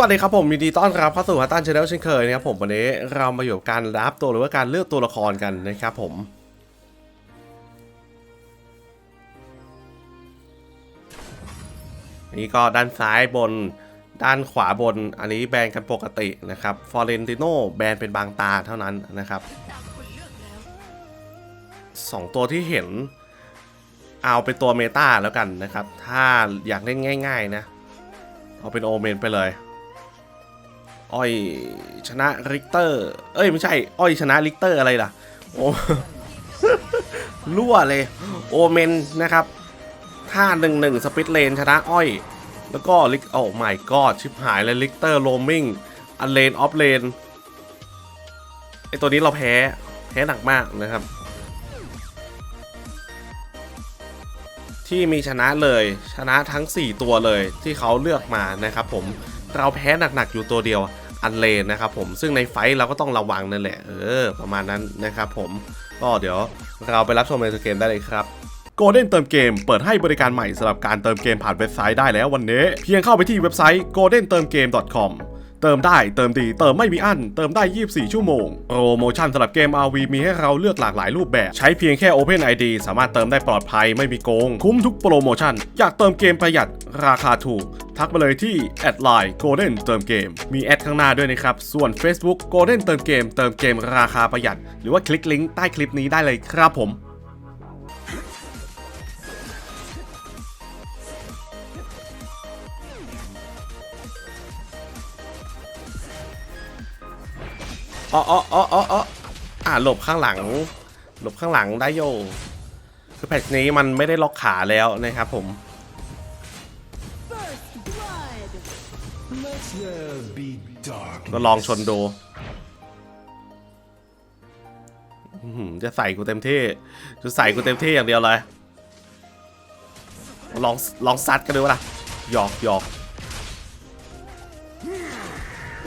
วัสดีครับผมยินดีต้อนรับเข้าสู่ฮัตตันชาแนลเช่นเคยนะครับผมวันนี้เรามาอยู่กับการรับตัวหรือว่าการเลือกตัวละครกันนะครับผมนี่ก็ด้านซ้ายบนด้านขวาบนอันนี้แบนกันปกตินะครับฟอเรนติโนแบนเป็นบางตาเท่านั้นนะครับสองตัวที่เห็นเอาเป็นตัวเมตาแล้วกันนะครับ ถ้าอยากเล่นง่าย ๆ นะ เอาเป็นโอเมนไปเลย อ้อยชนะริกเตอร์ เอ้ยไม่ใช่ อ้อยชนะริกเตอร์อะไรล่ะ โอ้รั่วเลย โอเมนนะครับท่าหนึ่งหนึ่งสปิตเลนชนะอ้อย แล้วก็ลิกโอ้ไม่กอดชิบหายเลยลิกเตอร์โรมิงอันเลนออฟเลนไอตัวนี้เราแพ้ แพ้หนักมากนะครับ ที่มีชนะเลยชนะทั้ง 4 ตัวเลยที่เขาเลือกมานะครับผม เราแพ้หนักๆอยู่ตัวเดียวอันเลนนะครับผมซึ่งในไฟท์เราก็ต้องระวังนั่นแหละเออประมาณนั้นนะครับผมก็เดี๋ยวเราไปรับชมในเกมได้เลยครับโกลเด้นเติมเกมเปิดให้บริการใหม่สำหรับการเติมเกมผ่านเว็บไซต์ได้แล้ววันนี้ เพียงเข้าไปที่เว็บไซต์ goldentermgame.com เติมได้เติมดีเติมไม่มีอั้นเติมได้ 24 ชั่วโมงโปรโมชั่นสำหรับเกม RV มีให้เราเลือกหลากหลายรูปแบบ ใช้เพียงแค่ Open ID สามารถเติมได้ปลอดภัยไม่มีโกง คุ้มทุกโปรโมชั่น อยากเติมเกมประหยัดราคาถูก ทักมาเลยที่แอดไลน์ Golden เติมเกมมีแอดข้างหน้าด้วยนะครับ ส่วน Facebook Golden เติมเกมเติมเกมราคาประหยัด หรือว่าคลิกลิงก์ใต้คลิปนี้ได้เลยครับผมอ๋ออ๋ออ๋ออ๋ออ๋ออ่าหลบข้างหลัง หลบข้างหลังได้โยคือแพทช์นี้มันไม่ได้ล็อกขาแล้วนะครับผม ก็ลองชนดูจะใส่กูเต็มที่จะใส่กูเต็มที่อย่างเดียวเลยลองลองซัดกันดูปะล่ะหยอกหยอก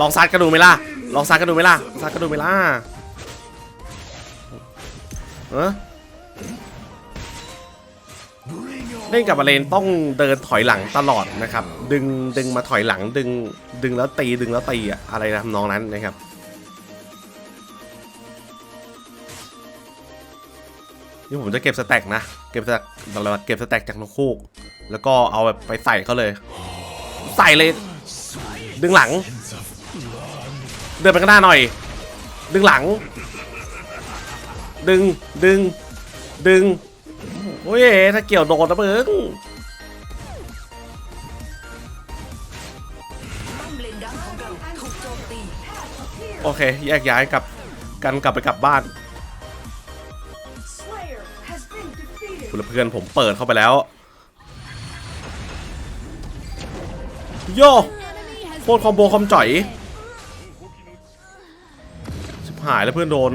ลองซัดกันดูไหมล่ะลองซัดกันดูไหมล่ะซัดกันดูไหมล่ะเออเล่นกับอาเลนต้องเดินถอยหลังตลอดนะครับ ดึงดึงมาถอยหลังดึง ดึงแล้วตีดึงแล้วตีอะอะไรทำนองนั้นนะครับนี่ผมจะเก็บสแต็กนะ เก็บสแต็กอะไรวะเก็บสแต็กจากนกคูกแล้วก็เอาแบบไปใส่เขาเลย ใส่เลย ดึงหลัง เดินไปข้างหน้าหน่อย ดึงหลัง ดึง ดึง ดึง โอ้ย ถ้าเกี่ยวโดนนะเบิ้ง โอเค แยกย้ายกลับกันกลับไปกลับบ้าน Slayer has been defeated. คุณเพื่อนผมเปิดเข้าไปแล้ว โย Enemy has โคตรคอมโบคอมจ่อยชิบหายแล้วเพื่อนโดน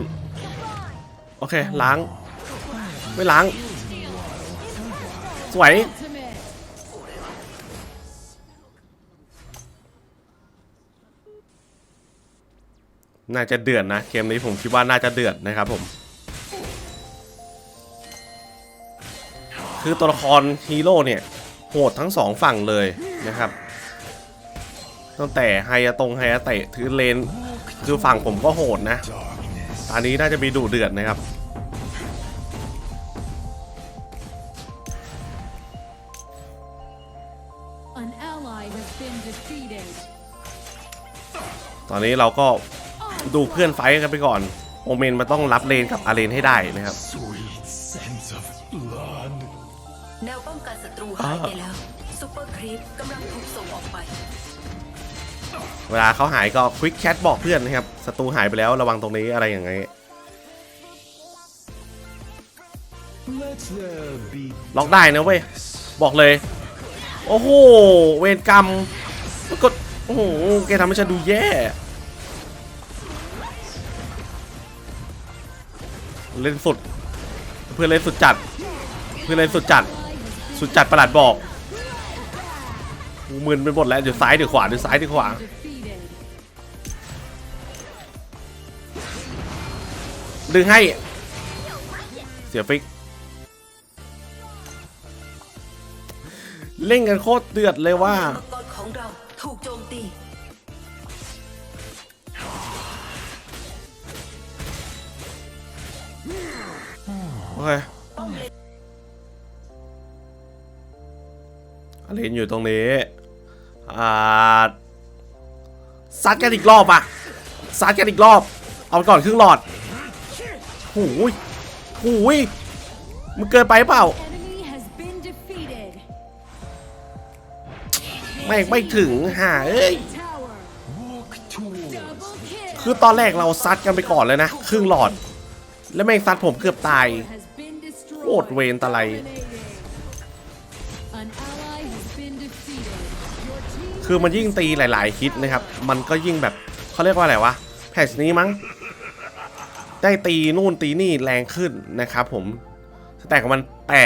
โอเค ล้าง ไม่ล้าง สวย น่าจะเดือดนะ เกมนี้ผมคิดว่าน่าจะเดือดนะครับผม คือตัวละครฮีโร่เนี่ยโหดทั้งสองฝั่งเลยนะครับ ตั้งแต่ไฮยาตรงไฮยาเตะถือเลนคือฝั่งผมก็โหดนะ Darkness. ตอนนี้น่าจะมีดุเดือดนะครับ An ally has been defeated. ตอนนี้เราก็ ดูเพื่อนไฟท์กันไปก่อน โอเมนมันต้องรับเลนกับอาเลนให้ได้นะครับ Sweet sense of blood. แนวป้องกันศัตรูหายไปแล้วซูเปอร์ครีปกำลังถูกส่งออกไป เวลาเขาหายก็ควิกแชทบอกเพื่อนนะครับศัตรูหายไปแล้วระวังตรงนี้อะไรอย่างเงี้ย Let there be ล็อกได้นะเว้ย บอกเลย โอ้โห เวรกรรมแล้วก็โอ้โห แกทำให้ฉันดูแย่ เล่นสุด เพื่อนเล่นสุดจัด เพื่อนเล่นสุดจัด สุดจัดประหลัดบอกกูมึนไปหมดแล้วเดี๋ยวซ้ายเดี๋ยวขวาเดี๋ยวซ้ายเดี๋ยวขวาดึงให้ เสียฟิก เล่นกันโคตรเดือดเลยว่า เคอเลนอยู่ตรงนี้อ่าซัดกันอีกรอบอะซัดกันอีกรอบ เอาไปก่อนครึ่งหลอดหูยหูยมันเกินไปเปล่า ไม่ไม่ถึงหาเอ้ย คือตอนแรกเราซัดกันไปก่อนเลยนะ ครึ่งหลอด แล้วแม่งซัดผมเกือบตาย Has been destroyed. โคตรเวรตะไลคือมันยิ่งตีหลาย ๆ ฮิตนะครับ มันก็ยิ่งแบบเขาเรียกว่าอะไรวะแพทชนี้มั้ง ได้ตีนู่นตีนี่แรงขึ้นนะครับผมสแต็กของมัน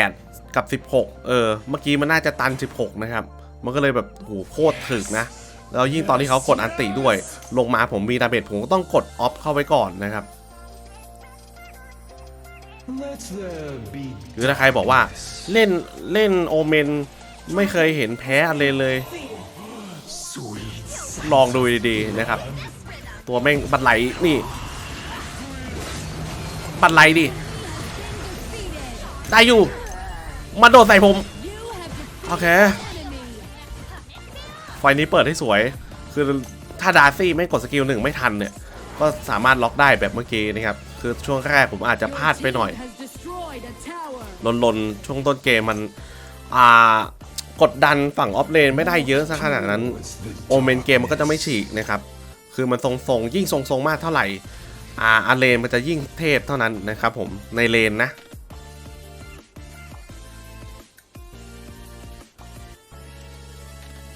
8 กับ 16 เออ เมื่อกี้มันน่าจะตัน 16 นะครับ มันก็เลยแบบโหโคตรถึกนะ แล้วยิ่งตอนที่เขากดอันติด้วย ลงมาผมมีดาเมจผมก็ต้องกดออฟเข้าไว้ก่อนนะครับ หรือถ้าใครบอกว่าเล่นเล่นโอเมนไม่เคยเห็นแพ้อะไรเลย ลองดูดีๆนะครับ ตัวแม่งบันไหลนี่บันไหลดิได้อยู่มาโดดใส่ผม โอเคไฟนี้เปิดให้สวย คือถ้าดาร์ซี่ไม่กดสกิลหนึ่งไม่ทันเนี่ย ก็สามารถล็อกได้แบบเมื่อกี้นะครับคือช่วงแรกผมอาจจะพลาดไปหน่อย Team has destroyed a tower. ลนๆช่วงต้นเกมมันอ่ากดดันฝั่งออฟเลนไม่ได้เยอะซะขนาดนั้นโอเมนเกมมันก็จะไม่ฉีกนะครับคือมันทรงๆยิ่งทรงๆมากเท่าไหร่อ่าอาเลนมันจะยิ่งเทพเท่านั้นนะครับผมในเลนนะ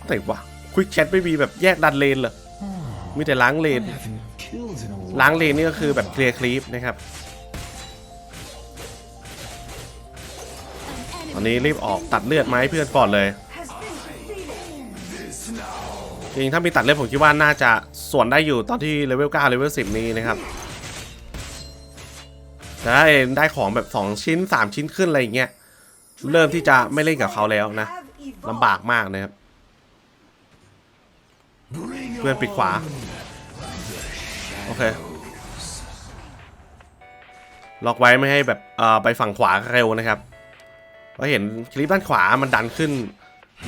แต่วะควิกแชทไม่มีแบบแยกดันเลนเหรอมีแต่ล้างเลน ล้างเลนนี่ก็คือแบบเคลียร์คลีปนะครับ ตอนนี้รีบออกตัดเลือดมาให้เพื่อนก่อนเลย จริงๆถ้ามีตัดเลือดผมคิดว่าน่าจะส่วนได้อยู่ตอนที่เลเวล9เลเวล10 นี้นะครับแต่ถ้าได้ของแบบ 2 ชิ้น 3 ชิ้นขึ้นอะไรอย่างเงี้ย เริ่มที่จะไม่เล่นกับเขาแล้วนะลำบากมากนะครับ เพื่อนปิดขวา โอเค ล็อกไว้ไม่ให้แบบเอ่อไปฝั่งขวาเร็วนะครับเพราะเห็นคลิปด้านขวามันดันขึ้น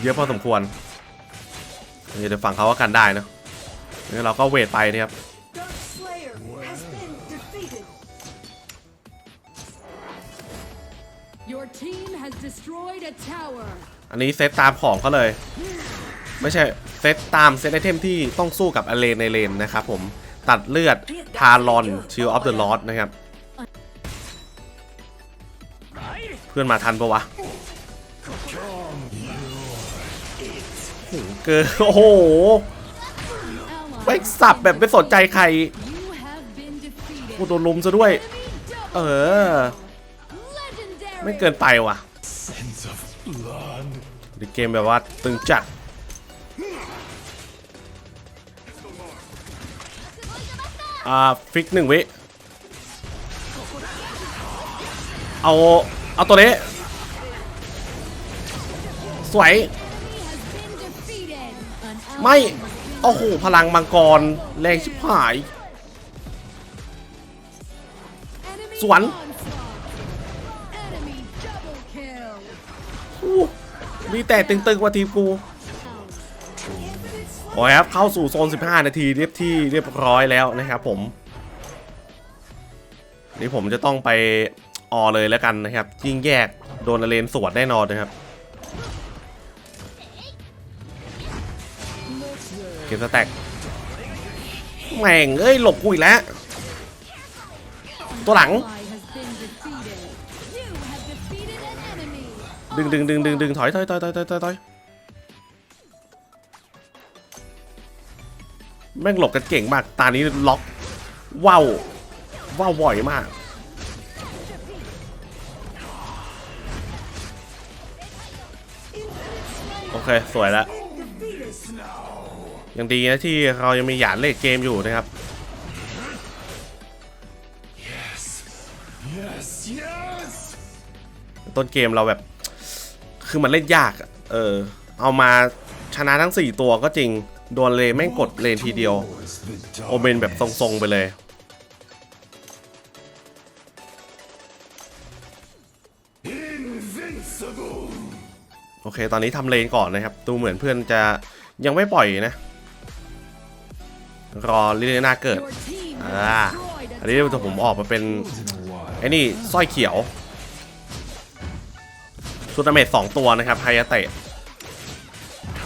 เยอะพอสมควรเดี๋ยวฝั่งเขาก็กันได้เนอะงั้นเราก็เวทไปนะครับ Dark Slayer has been defeated. Your team has destroyed a tower. อันนี้เซตตามของเขาเลย ไม่ใช่เซตตามเซตไอเทมที่ต้องสู้กับอเลนในเลนนะครับผม ตัดเลือดทารอนชิลออฟเดอะลอ d นะครับ เพื่อนมาทันปะวะโอ้โหเกินโอ้โห Ally ไปสับแบบไม่สนใจใคร You have been defeated. กูโดนลุมซะด้วย เออ Legendary. ไม่เกินไปว่ะ sense of blood. ในเกมแบบว่าตึงจัด อ่าฟิกหนึ่งวิ เอา เอาตัวนี้ สวย ไม่ โอ้โห พลังมังกร แรงชิบหาย สวนมีแต่ตึงๆกว่าทีมกู โอ้ยครับเข้าสู่โซน 15 นาทีเรียบที่เรียบร้อยแล้วนะครับผม นี่ผมจะต้องไปออเลยแล้วกันนะครับยิงแยกโดนอเลนสวดแน่นอนนะครับเก็บสแต็กแม่งเอ้ยหลบกูอีกแล้ว ตัวหลัง ดึงดึงดึงดึงดึงถอยถอยถอยถอยถอยถอย แม่งหลบกันเก่งมาก ตานี้ล็อกว้าวว้าวบ่อยมาก โอเค สวยแล้ว ยังดีนะที่เรายังมีหยาดเลขเกมอยู่นะครับ ต้นเกมเราแบบ คือมันเล่นยาก เออ เอามาชนะทั้ง 4 ตัวก็จริง ดวนเลนแม่งกดเลนทีเดียว โอเมนแบบทรงๆไปเลย โอเค ตอนนี้ทำเลนก่อนนะครับ ดูเหมือนเพื่อนจะยังไม่ปล่อยนะ รอลิเลนาเกิดอันนี้จะผมออกมาเป็น ไอ้นี่สร้อยเขียวซูตาเมตสองตัวนะครับไฮยาเตะ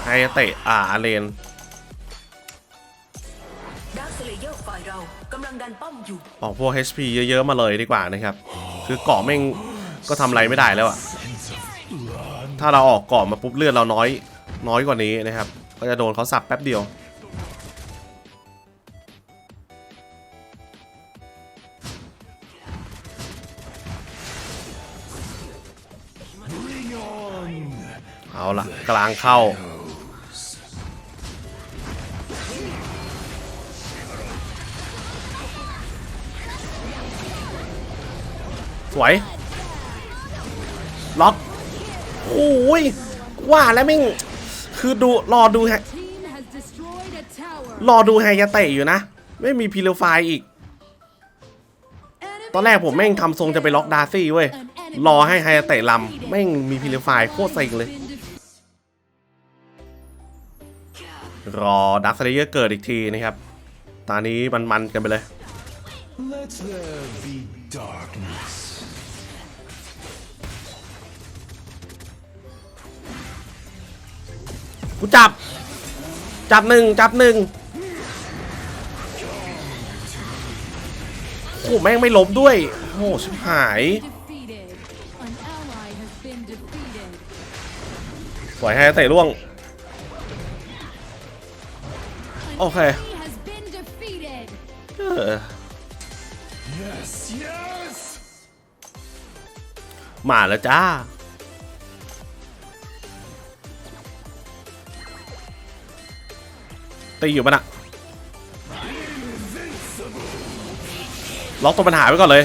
ไฮยาเตะ อ่าเลน เรากำลังดันป้อมอยู่ออกพวก HP เยอะๆมาเลยดีกว่านะครับ คือเกาะแม่งก็ทำอะไรไม่ได้แล้วอะถ้าเราออกเกาะมาปุ๊บเลือดเราน้อย น้อยกว่านี้นะครับ ก็จะโดนเขาสับแป๊บเดียวเอาละกลางเข้า สวย ล็อกโอ้ยว่าแล้วแม่งคือดูรอดูฮะรอดูไฮยาเตะอยู่นะ ไม่มีพิลไฟอีก ตอนแรกผมแม่งทำทรงจะไปล็อกดาร์ซี่เว้ย รอให้ไฮยาเตะลำแม่งมีพิลไฟโคตรเซ็งเลย รอดักสเลเยอร์เกิดอีกทีนะครับ ตอนนี้มันๆกันไปเลย Let there be darkness. กูจับ จับหนึ่งจับหนึ่งโอ้แม่งไม่ล้มด้วย โอ้ชิบหาย ปล่อยให้เตะล่วง โอเคมาแล้วจ้า ตีอยู่ปะน่ะล็อกตัวปัญหาไว้ก่อนเลย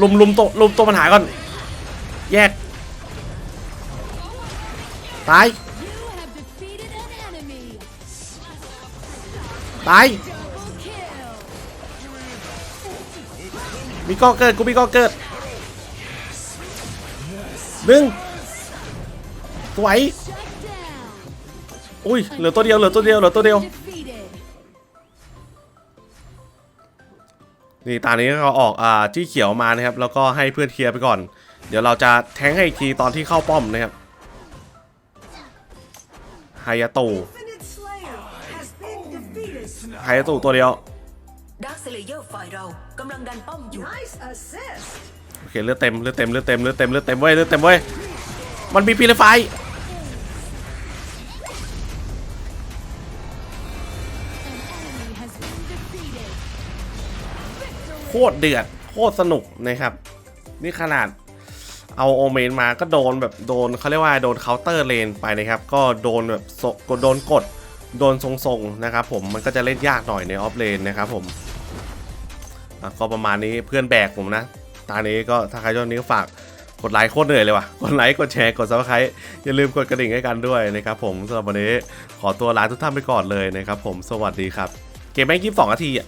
ลุมลุมตัวลุมตัวปัญหาก่อน แยก ตาย ตาย มีก้อเกิด กูมีก้อเกิดหนึ่งสวย อุ้ยเหลือตัวเดียวเหลือตัวเดียวเหลือตัวเดียว Defeated. นี่ตอนนี้เราออกอ่าจี้เขียวมานะครับ แล้วก็ให้เพื่อนเคลียร์ไปก่อน เดี๋ยวเราจะแทงให้อีกทีตอนที่เข้าป้อมนะครับไฮยาตูไฮยาตูตัวเดียวดักสเลเยอร์ฝ่ายเรากำลังดันป้อมอยู่โอเคเลือดเต็มเลือดเต็มเลือดเต็มเลือดเต็มเลือดเต็มเว้ยเลือดเต็มเว้ยมันมีพีเรไฟ ตรเดือดโคตรสนุกนะครับ นี่ขนาดเอาโอเมนมาก็โดนแบบโดนเขาเรียกว่าโดนเคาน์เตอร์เลนไปนะครับ ก็โดนแบบโซโดนกดโดนทรงๆนะครับผมมันก็จะเล่นยากหน่อยในออฟเลนนะครับผมก็ประมาณนี้เพื่อนแบกผมนะตอนนี้ก็ถ้าใครชอบนี้ก็ฝากกดไลค์โคตรเหนื่อยเลยว่ะ กดไลค์ กดแชร์ กดซับสไครต์อย่าลืมกดกระดิ่งให้กันด้วยนะครับผมสำหรับวันนี้ขอตัวลาทุกท่านไปก่อนเลยนะครับผม สวัสดีครับ เกมแม่งยี่สิบสองนาทีอะ